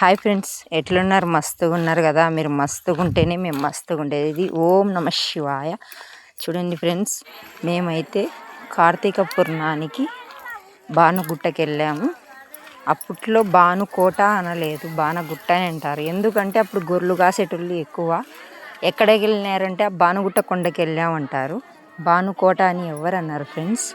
Hi friends ఎట్లున్నారు? మస్తుగా ఉన్నారు కదా? మీరు మస్తుగా ఉంటేనే మేము మస్తుగా ఉండేది. ఇది ఓం నమ శివాయ. చూడండి ఫ్రెండ్స్ మేమైతే కార్తీక పూర్ణానికి బాణగుట్టకి వెళ్ళాము అప్పట్లో బానుకోట అనలేదు బాణగుట్ట అని అంటారు. ఎందుకంటే అప్పుడు గొర్రెలు కాసేటోళ్ళు ఎక్కువ. ఎక్కడికి వెళ్ళినారంటే ఆ బాణగుట్ట కొండకి వెళ్ళామంటారు బానుకోట అని ఎవరు అన్నారు ఫ్రెండ్స్?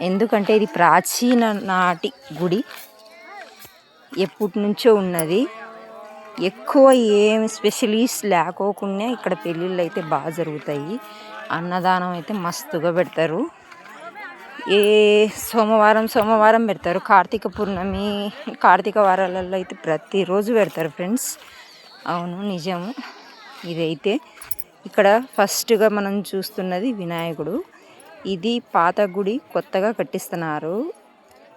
ఎందుకంటే ఇది ప్రాచీన నాటి గుడి. ఎప్పటి నుంచో ఉన్నది. ఎక్కువ ఏం స్పెషలిస్ట్ లేకోకుండా ఇక్కడ పెళ్ళిళ్ళు అయితే బాగా జరుగుతాయి. అన్నదానం అయితే మస్తుగా పెడతారు. ఏ సోమవారం సోమవారం పెడతారు. కార్తీక పూర్ణమి కార్తీక వారాలలో అయితే ప్రతిరోజు పెడతారు ఫ్రెండ్స్. అవును నిజము. ఇదైతే ఇక్కడ ఫస్ట్గా మనం చూస్తున్నది వినాయకుడు. ఇది పాత గుడి కొత్తగా కట్టిస్తున్నారు.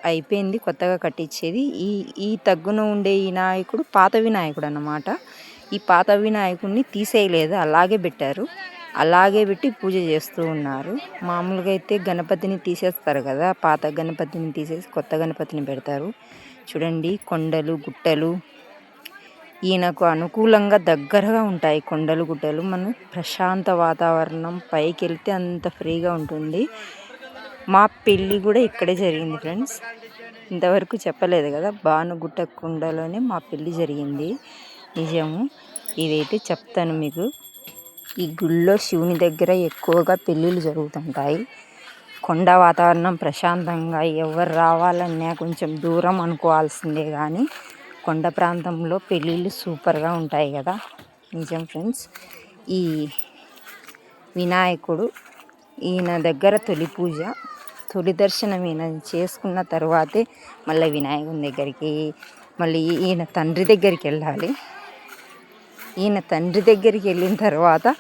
అయిపోయింది కొత్తగా కట్టించేది. ఈ ఈ తగ్గున ఉండే ఈ నాయకుడు పాత వినాయకుడు అన్నమాట. ఈ పాత వినాయకుడిని తీసేయలేదు అలాగే పెట్టారు. అలాగే పెట్టి పూజ చేస్తూ ఉన్నారు. మామూలుగా అయితే గణపతిని తీసేస్తారు కదా పాత గణపతిని తీసేసి కొత్త గణపతిని పెడతారు. చూడండి కొండలు గుట్టలు. ఈయనకు అనుకూలంగా దగ్గరగా ఉంటాయి కొండలు గుట్టలు. మనం ప్రశాంత వాతావరణం పైకి వెళ్తే అంత ఫ్రీగా ఉంటుంది. మా పెళ్ళి కూడా ఇక్కడే జరిగింది ఫ్రెండ్స్. ఇంతవరకు చెప్పలేదు కదా భానుగుట్ట కుండలోనే మా పెళ్ళి జరిగింది. నిజము ఇదైతే చెప్తాను మీకు. ఈ గుళ్ళో శివుని దగ్గర ఎక్కువగా పెళ్ళిళ్ళు జరుగుతుంటాయి. కొండ వాతావరణం ప్రశాంతంగా ఎవరు రావాలన్నా కొంచెం దూరం అనుకోవాల్సిందే కానీ కొండ ప్రాంతంలో పెళ్ళిళ్ళు సూపర్గా ఉంటాయి కదా. నిజం ఫ్రెండ్స్. ఈ వినాయకుడు ఈయన దగ్గర తొలి పూజ తొలి దర్శనం ఈయన చేసుకున్న తర్వాతే మళ్ళీ వినాయకుని దగ్గరికి మళ్ళీ ఈయన తండ్రి దగ్గరికి వెళ్ళాలి. ఈయన తండ్రి దగ్గరికి వెళ్ళిన తర్వాత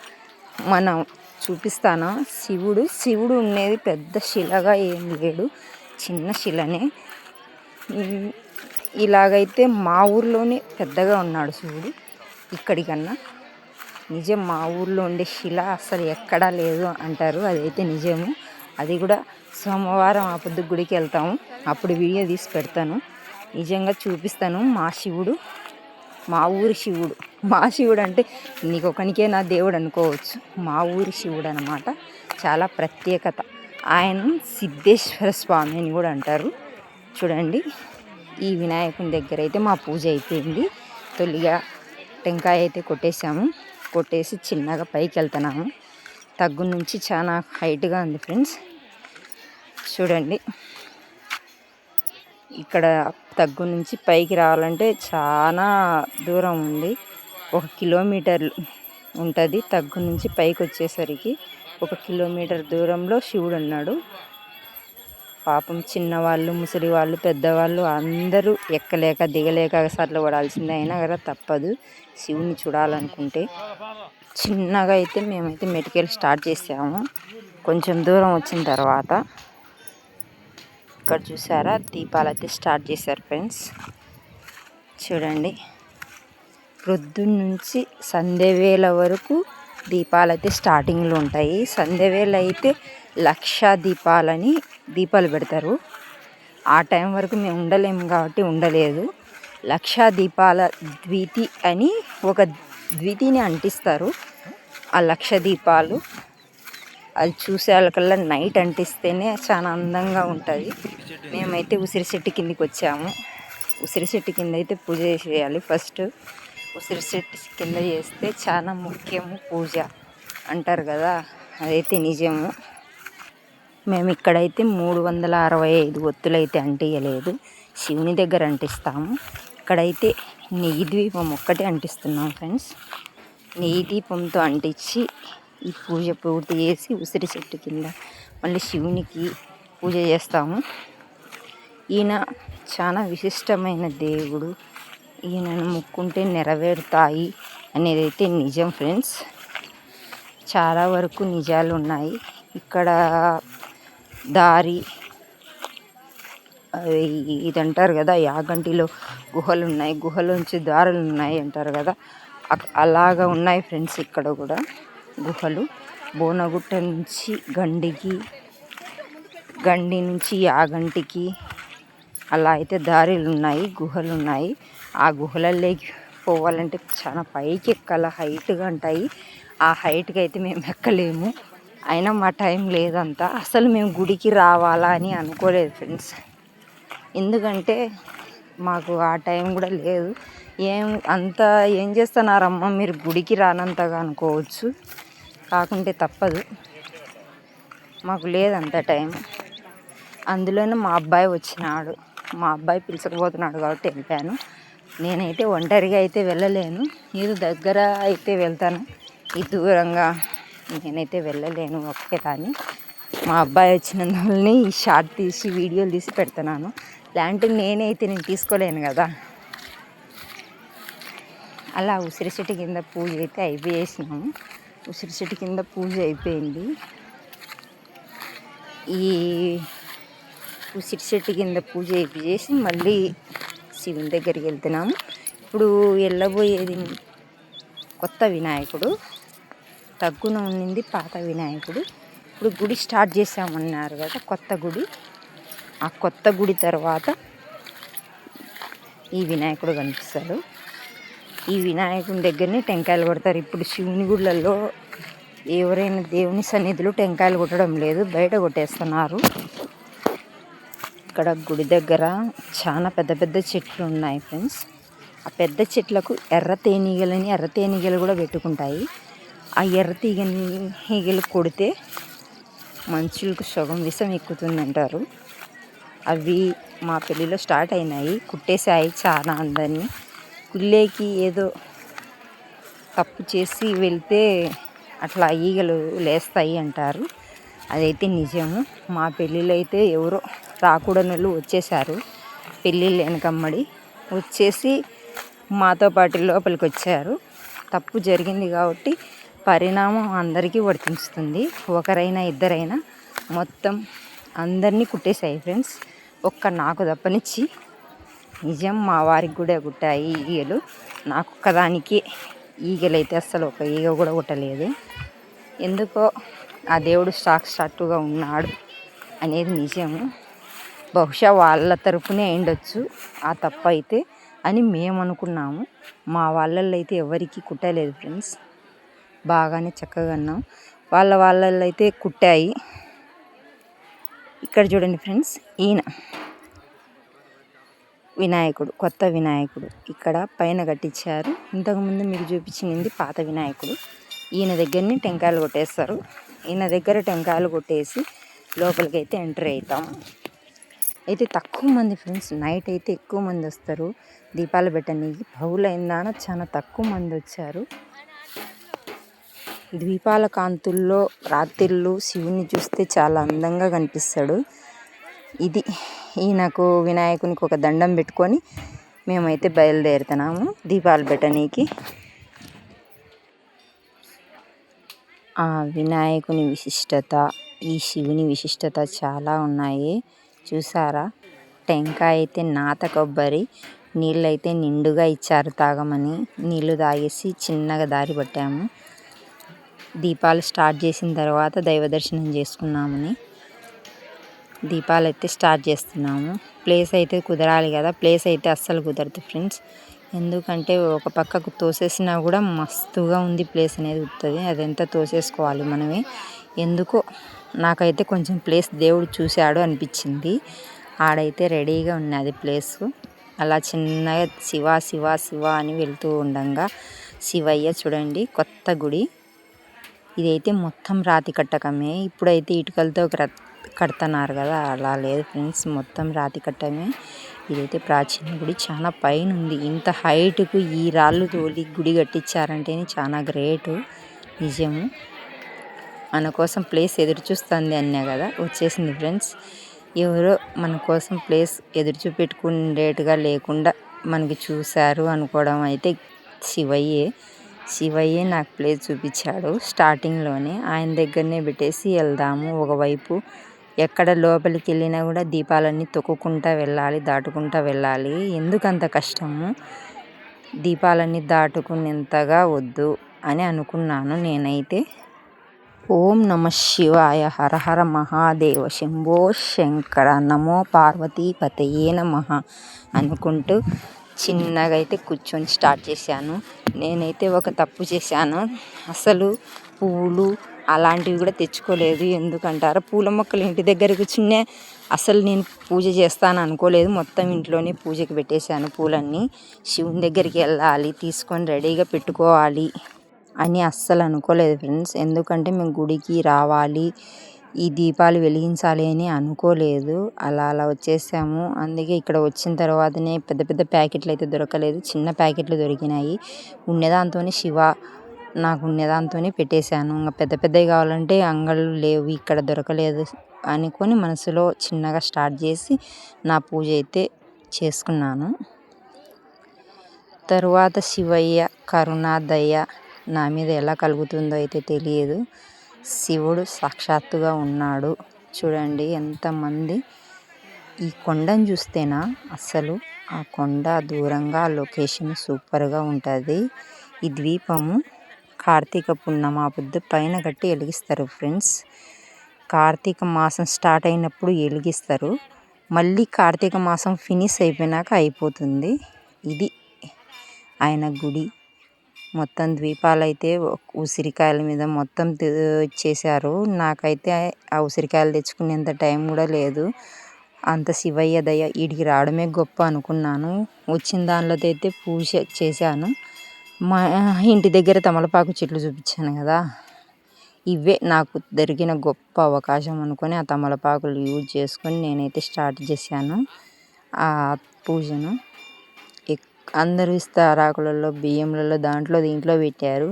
మనం చూపిస్తాను? శివుడు శివుడు ఉండేది పెద్ద శిలగా ఏం లేడు చిన్న శిలనే. ఇలాగైతే మా ఊర్లోనే పెద్దగా ఉన్నాడు శివుడు ఇక్కడికన్నా. నిజం మా ఊర్లో ఉండే శిల అసలు ఎక్కడా లేదు అంటారు అదైతే నిజము. అది కూడా సోమవారం ఆ పొద్దు గుడికి వెళ్తాము. అప్పుడు వీడియో తీసి పెడతాను. నిజంగా చూపిస్తాను మా శివుడు మా ఊరి శివుడు. మా శివుడు అంటే నీకు ఒకనికే నా దేవుడు అనుకోవచ్చు. మా ఊరి శివుడు అనమాట చాలా ప్రత్యేకత. ఆయన సిద్ధేశ్వర స్వామి అని కూడా అంటారు. చూడండి ఈ వినాయకుని దగ్గర అయితే మా పూజ అయిపోయింది. తొలిగా టెంకాయ అయితే కొట్టేసాము కొట్టేసి చిన్నగా పైకి వెళ్తున్నాము. తగ్గు నుంచి చాలా హైట్గా ఉంది ఫ్రెండ్స్. చూడండి. ఇక్కడ తగ్గు నుంచి పైకి రావాలంటే చాలా దూరం ఉంది. ఒక కిలోమీటర్ ఉంటుంది తగ్గు నుంచి పైకి వచ్చేసరికి. ఒక కిలోమీటర్ దూరంలో శివుడు ఉన్నాడు. పాపం చిన్నవాళ్ళు ముసలి వాళ్ళు పెద్దవాళ్ళు అందరూ ఎక్కలేక దిగలేక సర్లు పడాల్సిందే అయినా కదా తప్పదు. శివుని చూడాలనుకుంటే చిన్నగా అయితే మేమైతే మెటికల్ స్టార్ట్ చేసాము. కొంచెం దూరం వచ్చిన తర్వాత ఇక్కడ చూసారా? దీపాలు అయితే స్టార్ట్ చేశారు ఫ్రెండ్స్. చూడండి. ప్రొద్దున్న నుంచి సంధ్యవేళ వరకు దీపాలు అయితే స్టార్టింగ్లో ఉంటాయి. సంధ్యవేళ అయితే లక్ష దీపాలని దీపాలు పెడతారు. ఆ టైం వరకు మేము ఉండలేము కాబట్టి ఉండలేదు. లక్ష దీపాల ద్వితి అని ఒక ద్వితిని అంటిస్తారు. ఆ లక్ష దీపాలు. అది చూసే వాళ్ళకల్లా నైట్ అంటిస్తేనే చాలా అందంగా ఉంటుంది. మేమైతే ఉసిరి చెట్టు కిందకి వచ్చాము. ఉసిరి చెట్టు కింద అయితే పూజ చేయాలి ఫస్ట్ ఉసిరి చెట్టు కింద చేస్తే చాలా ముఖ్యము పూజ అంటారు కదా అదైతే నిజము. మేము ఇక్కడైతే మూడు వందల అరవై ఐదు ఒత్తులు అయితే అంటియలేదు. శివుని దగ్గర అంటిస్తాము. ఇక్కడైతే నెయ్యి ద్వీపం ఒక్కటే అంటిస్తున్నాం ఫ్రెండ్స్ నెయ్యి దీపంతో అంటించి ఈ పూజ పూర్తి చేసి ఉసిరి చెట్టు కింద మళ్ళీ శివునికి పూజ చేస్తాము. ఈయన చాలా విశిష్టమైన దేవుడు. ఈయనను ముక్కుంటే నెరవేరుతాయి అనేది అయితే నిజం ఫ్రెండ్స్. చాలా వరకు నిజాలు ఉన్నాయి. ఇక్కడ దారి ఇది అంటారు కదా యాగంటిలో గుహలు ఉన్నాయి. గుహలోంచి దారులు ఉన్నాయి అంటారు కదా. అలాగా ఉన్నాయి ఫ్రెండ్స్ ఇక్కడ కూడా. గుహలు. బోనగుట్ట నుంచి గండికి గండి నుంచి యాగంటికి అలా అయితే దారిలు ఉన్నాయి గుహలు ఉన్నాయి ఆ గుహలలోకి పోవాలంటే చాలా పైకి ఎక్కాల హైట్గా ఉంటాయి. ఆ హైట్కి అయితే మేము ఎక్కలేము. అయినా మా టైం లేదంతా. అసలు మేము గుడికి రావాలా అని అనుకోలేదు ఫ్రెండ్స్. ఎందుకంటే మాకు ఆ టైం కూడా లేదు. ఏం అంత ఏం చేస్తున్నారమ్మ? మీరు గుడికి రానంతగా అనుకోవచ్చు. కాకుంటే తప్పదు. మాకు లేదంత టైం అందులోనే మా అబ్బాయి వచ్చినాడు. మా అబ్బాయి పిలుచకపోతున్నాడు కాబట్టి వెళ్ళాను. నేనైతే ఒంటరిగా అయితే వెళ్ళలేను. మీరు దగ్గర అయితే వెళ్తాను. ఈ దూరంగా నేనైతే వెళ్ళలేను ఒకే కానీ మా అబ్బాయి వచ్చినందువల్లనే ఈ షార్ట్ తీసి వీడియోలు తీసి పెడుతున్నాను. లాంటివి నేనైతే నేను తీసుకోలేను కదా. అలా ఉసిరి చెట్టు కింద పూజ అయితే అయిపోయేసినాము. ఉసిరి చెట్టు కింద పూజ అయిపోయింది. ఈ ఉసిరి చెట్టు కింద పూజ చేసి మళ్ళీ శివుని దగ్గరికి వెళ్తున్నాము ఇప్పుడు వెళ్ళబోయేది కొత్త వినాయకుడు తగ్గున ఉండింది పాత వినాయకుడు. ఇప్పుడు గుడి స్టార్ట్ చేసామన్నారు కదా కొత్త గుడి. ఆ కొత్త గుడి తర్వాత ఈ వినాయకుడు కనిపిస్తాడు. ఈ వినాయకుని దగ్గరనే టెంకాయలు కొడతారు. ఇప్పుడు శివుని గుళ్ళల్లో ఎవరైనా దేవుని సన్నిధిలో టెంకాయలు కొట్టడం లేదు. బయట కొట్టేస్తున్నారు. ఇక్కడ గుడి దగ్గర చాలా పెద్ద పెద్ద చెట్లు ఉన్నాయి ఫ్రెండ్స్. ఆ పెద్ద చెట్లకు ఎర్ర తేనీగలని ఎర్ర తేనీగలు కూడా పెట్టుకుంటాయి. ఆ ఎర్ర తీగని ఈగలు కొడితే మనుషులకు సగం విషం ఎక్కుతుందంటారు. అవి మా పెళ్ళిలో స్టార్ట్ అయినాయి. కుట్టేసాయి చాలా అందరినీ. గుళ్ళేకి ఏదో తప్పు చేసి వెళ్తే అట్లా ఈగలు లేస్తాయి అంటారు. అదైతే నిజము. మా పెళ్ళిలో అయితే ఎవరో రాకూడని వచ్చేసారు పెళ్ళిళ్ళు వెనకమ్మడి వచ్చేసి మాతో పాటు లోపలికి వచ్చారు తప్పు జరిగింది కాబట్టి పరిణామం అందరికీ వర్తిస్తుంది ఒకరైనా ఇద్దరైనా మొత్తం అందరినీ కుట్టేశాయి ఫ్రెండ్స్. ఒక్క నాకు తప్పనిచ్చి నిజం మా వారికి కూడా కుట్టాయి ఈగలు. నాకు ఒక్కదానికి ఈగలు అయితే అస్సలు ఒక ఈగ కూడా కుట్టలేదు ఎందుకో ఆ దేవుడు సాక్షాత్తుగా ఉన్నాడు అనేది నిజం బహుశా వాళ్ళ తరపునే అయిండొచ్చు ఆ తప్ప అయితే అని మేము అనుకున్నాము. మా వాళ్ళల్లో అయితే ఎవరికి కుట్టలేదు ఫ్రెండ్స్ బాగానే చక్కగా అన్నాం వాళ్ళ వాళ్ళల్లో అయితే కుట్టాయి. ఇక్కడ చూడండి ఫ్రెండ్స్ ఈయన. వినాయకుడు కొత్త వినాయకుడు ఇక్కడ పైన కట్టించారు. ఇంతకుముందు మీకు చూపించింది పాత వినాయకుడు. ఈయన దగ్గరని టెంకాయలు కొట్టేస్తారు. ఈయన దగ్గర టెంకాయలు కొట్టేసి లోపలికి అయితే ఎంటర్ అవుతాం. అయితే తక్కువ మంది ఫ్రెండ్స్ నైట్ అయితే ఎక్కువ మంది వస్తారు. దీపాలు పెట్టనీకి బహుళైందాన చాలా తక్కువ మంది వచ్చారు. ద్వీపాల కాంతుల్లో రాత్రిళ్ళు శివుని చూస్తే చాలా అందంగా కనిపిస్తాడు. ఇది ఈయనకు వినాయకునికి ఒక దండం పెట్టుకొని మేమైతే బయలుదేరుతున్నాము దీపాలు పెట్టనీకి. ఆ వినాయకుని విశిష్టత ఈ శివుని విశిష్టత చాలా ఉన్నాయి. చూసారా? టెంకాయ అయితే నాత కొబ్బరి నీళ్ళైతే నిండుగా ఇచ్చారు తాగమని. నీళ్ళు తాగేసి చిన్నగా దారి పట్టాము. దీపాలు స్టార్ట్ చేసిన తర్వాత దైవ దర్శనం చేసుకున్నామని. దీపాలు అయితే స్టార్ట్ చేస్తున్నాము. ప్లేస్ అయితే కుదరాలి కదా. ప్లేస్ అయితే అస్సలు కుదరదు ఫ్రెండ్స్. ఎందుకంటే ఒక పక్కకు తోసేసినా కూడా మస్తుగా ఉంది ప్లేస్ అనేది వస్తుంది అదంతా తోసేసుకోవాలి మనమే. ఎందుకో నాకైతే కొంచెం ప్లేస్ దేవుడు చూశాడు అనిపించింది. ఆడైతే రెడీగా ఉన్నది ప్లేస్. అలా చిన్నగా శివ శివ శివ అని వెళ్తూ ఉండగా. శివయ్య చూడండి కొత్త గుడి. ఇదైతే మొత్తం రాతి కట్టకమే. ఇప్పుడైతే ఇటుకలతో కడుతున్నారు కదా అలా లేదు ఫ్రెండ్స్. మొత్తం రాతి కట్టమే. ఇదైతే ప్రాచీన గుడి. చాలా పైన ఉంది ఇంత హైట్కు ఈ రాళ్ళు తోలి గుడి కట్టించారంటేనే చాలా గ్రేటు నిజము. మన కోసం ప్లేస్ ఎదురు చూస్తుంది అన్నా కదా వచ్చేసింది ఫ్రెండ్స్. ఎవరో మన కోసం ప్లేస్ ఎదురు చూపెట్టుకునేట్టుగా లేకుండా మనకి చూశారు అనుకోవడం అయితే శివయ్యే. శివయ్యే నాకు ప్లేస్ చూపించాడు స్టార్టింగ్లోనే. ఆయన దగ్గరనే పెట్టేసి వెళ్దాము. ఒకవైపు ఎక్కడ లోపలికి వెళ్ళినా కూడా దీపాలన్నీ తొక్కుకుంటా వెళ్ళాలి దాటుకుంటూ వెళ్ళాలి. ఎందుకంత కష్టము? దీపాలన్నీ దాటుకునేంతగా వద్దు అని అనుకున్నాను నేనైతే. ఓం నమ శివాయ హర హర మహాదేవ శంభో శంకర నమో పార్వతీపతయే నమ అనుకుంటూ చిన్నగా అయితే కూర్చొని స్టార్ట్ చేశాను. నేనైతే ఒక తప్పు చేశాను. అసలు పూలు అలాంటివి కూడా తెచ్చుకోలేదు. ఎందుకంటారా? పూల మొక్కలు ఇంటి దగ్గరకు చిన్న అసలు నేను పూజ చేస్తాను అనుకోలేదు. మొత్తం ఇంట్లోనే పూజకి పెట్టేశాను పూలన్నీ. శివుని దగ్గరికి వెళ్ళాలి తీసుకొని రెడీగా పెట్టుకోవాలి అని అస్సలు అనుకోలేదు ఫ్రెండ్స్. ఎందుకంటే మేము గుడికి రావాలి ఈ దీపాలు వెలిగించాలి అని అనుకోలేదు. అలా అలా వచ్చేసాము. అందుకే ఇక్కడ వచ్చిన తర్వాతనే పెద్ద పెద్ద ప్యాకెట్లు అయితే దొరకలేదు. చిన్న ప్యాకెట్లు దొరికినాయి. ఉన్నదాంతో శివ నాకు ఉన్నదాంతోనే పెట్టేశాను. ఇంకా పెద్ద పెద్దవి కావాలంటే అంగళ్ళు లేవు ఇక్కడ దొరకలేదు అనుకొని మనసులో చిన్నగా స్టార్ట్ చేసి నా పూజ అయితే చేసుకున్నాను. తరువాత శివయ్య కరుణ దయ నా మీద ఎలా కలుగుతుందో అయితే తెలియదు. శివుడు సాక్షాత్తుగా ఉన్నాడు. చూడండి ఎంతమంది ఈ కొండను చూస్తేనా అసలు ఆ కొండ దూరంగా లొకేషన్ సూపర్గా ఉంటుంది. ఈ ద్వీపము కార్తీక పున్నమ పొద్దు పైన కట్టి వెలిగిస్తారు ఫ్రెండ్స్. కార్తీక మాసం స్టార్ట్ అయినప్పుడు వెలిగిస్తారు. మళ్ళీ కార్తీక మాసం ఫినిష్ అయిపోయినాక అయిపోతుంది. ఇది ఆయన గుడి. మొత్తం ద్వీపాలు అయితే ఉసిరికాయల మీద మొత్తం చేశారు. నాకైతే ఆ ఉసిరికాయలు తెచ్చుకునేంత టైం కూడా లేదు. అంత శివయ్య దయ వీడికి రావడమే గొప్ప అనుకున్నాను. వచ్చిన దానిలో అయితే పూజ చేశాను. మా ఇంటి దగ్గర తమలపాకు చెట్లు చూపించాను కదా. ఇవే నాకు దొరికిన గొప్ప అవకాశం అనుకొని ఆ తమలపాకులు యూజ్ చేసుకొని నేనైతే స్టార్ట్ చేశాను. ఆ పూజను. అందరూ ఇస్తారాకులలో బియ్యంలలో దాంట్లో దీంట్లో పెట్టారు.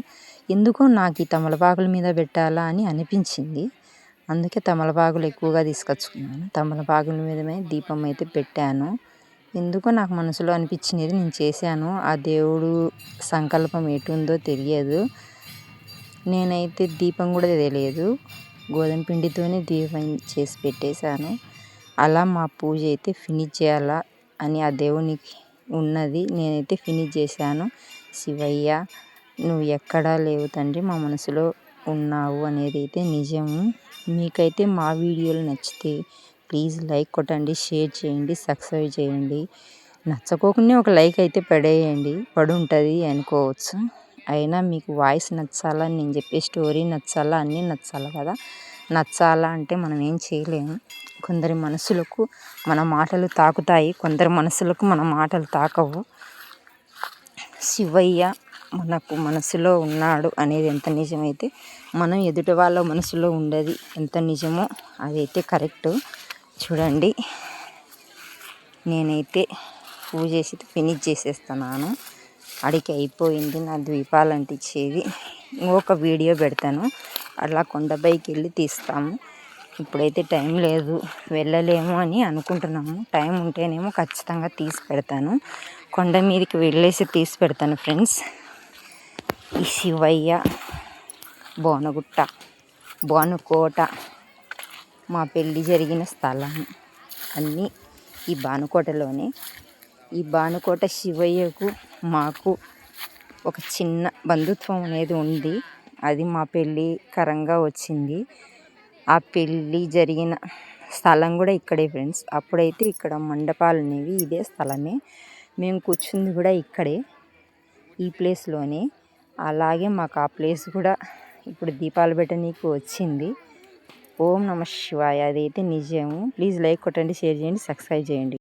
ఎందుకో నాకు ఈ తమలపాకుల మీద పెట్టాలా అని అనిపించింది. అందుకే తమలపాకులు ఎక్కువగా తీసుకొచ్చుకున్నాను. తమలపాకుల మీదనే దీపం అయితే పెట్టాను. ఎందుకో నాకు మనసులో అనిపించినది నేను చేశాను. ఆ దేవుడు సంకల్పం ఎటుందో తెలియదు. నేనైతే దీపం కూడా తెలియదు గోధుమ పిండితోనే దీపం చేసి పెట్టేశాను. అలా మా పూజ అయితే ఫినిష్ చేయాలా అని ఆ దేవునికి ఉన్నది నేనైతే ఫినిష్ చేశాను. శివయ్య నువ్వు ఎక్కడా లేవు తండ్రి మా మనసులో ఉన్నావు అనేది అయితే నిజము. మీకైతే మా వీడియోలు నచ్చితే ప్లీజ్ లైక్ కొట్టండి షేర్ చేయండి సబ్స్క్రైబ్ చేయండి. నచ్చకోకుండా ఒక లైక్ అయితే పడేయండి. పడి ఉంటుంది అనుకోవచ్చు. అయినా మీకు వాయిస్ నచ్చాలా నేను చెప్పే స్టోరీ నచ్చాలా అన్నీ నచ్చాలి కదా? నచ్చాలా అంటే మనం ఏం చేయలేము. కొందరి మనసులకు మన మాటలు తాకుతాయి కొందరి మనసులకు మన మాటలు తాకవు. శివయ్య మనకు మనసులో ఉన్నాడు అనేది ఎంత నిజమైతే మనం ఎదుటి వాళ్ళ మనసులో ఉండేది ఎంత నిజమో అదైతే కరెక్ట్. చూడండి. నేనైతే పూజ చేసి ఫినిష్ చేసేస్తున్నాను. అడిగి అయిపోయింది నా ద్వీపాలు అంటించేది. ఇంకొక వీడియో పెడతాను. అలా కొండపైకి వెళ్ళి తీస్తాము. ఇప్పుడైతే టైం లేదు. వెళ్ళలేము అని అనుకుంటున్నాము. టైం ఉంటేనేమో ఖచ్చితంగా తీసి పెడతాను. కొండ మీదకి వెళ్ళేసి తీసి పెడతాను ఫ్రెండ్స్. ఈ శివయ్య బోనగుట్ట బోనుకోట. మా పెళ్ళి జరిగిన స్థలం అన్నీ ఈ బానుకోటలోనే. ఈ బానుకోట శివయ్యకు మాకు ఒక చిన్న బంధుత్వం అనేది ఉంది. అది మా పెళ్ళి కరంగా వచ్చింది. ఆ పెళ్ళి జరిగిన స్థలం కూడా ఇక్కడే ఫ్రెండ్స్. అప్పుడైతే ఇక్కడ మండపాలు అనేవి ఇదే స్థలమే. మేము కూర్చుంది కూడా ఇక్కడే ఈ ప్లేస్లోనే. అలాగే మాకు ఆ ప్లేస్ కూడా ఇప్పుడు దీపాలు పెట్టనీకి వచ్చింది. ఓం నమ శివాయ. అదైతే నిజము. ప్లీజ్ లైక్ కొట్టండి షేర్ చేయండి సబ్స్క్రైబ్ చేయండి.